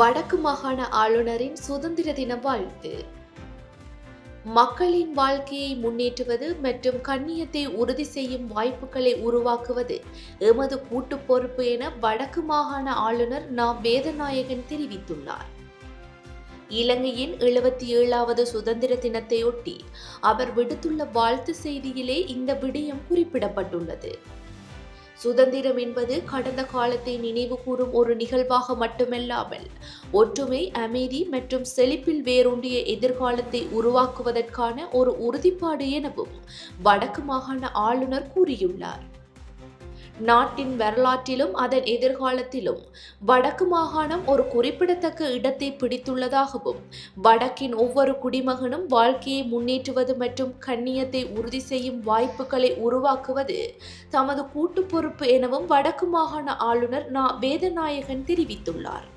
வடக்கு மாகாண ஆளுநரின் சுதந்திர தின வாழ்த்து. மக்களின் வாழ்க்கையை முன்னேற்றுவது மற்றும் கண்ணியத்தை உறுதி செய்யும் வாய்ப்புகளை உருவாக்குவது எமது கூட்டு பொறுப்பு என வடக்கு மாகாண ஆளுநர் நா. வேதநாயகன் தெரிவித்துள்ளார். இலங்கையின் எழுபத்தி ஏழாவது சுதந்திர தினத்தையொட்டி அவர் விடுத்துள்ள வாழ்த்து செய்தியிலே இந்த விடயம் குறிப்பிடப்பட்டுள்ளது. சுதந்திரம் என்பது கடந்த காலத்தை நினைவு கூறும் ஒரு நிகழ்வாக மட்டுமல்லாமல் ஒற்றுமை அமைதி மற்றும் செழிப்பில் வேரூண்டிய எதிர்காலத்தை உருவாக்குவதற்கான ஒரு உறுதிப்பாடு எனவும் வடக்கு மாகாண ஆளுநர் கூறியுள்ளார். நாட்டின் வரலாற்றிலும் அதன் எதிர்காலத்திலும் வடக்கு மாகாணம் ஒரு குறிப்பிடத்தக்க இடத்தை பிடித்துள்ளதாகவும் வடக்கின் ஒவ்வொரு குடிமகனும் வாழ்க்கையை முன்னேற்றுவது மற்றும் கண்ணியத்தை உறுதி செய்யும் வாய்ப்புகளை உருவாக்குவது தமது கூட்டு பொறுப்பு எனவும் வடக்கு மாகாண ஆளுநர் நா. வேதநாயகன் தெரிவித்துள்ளார்.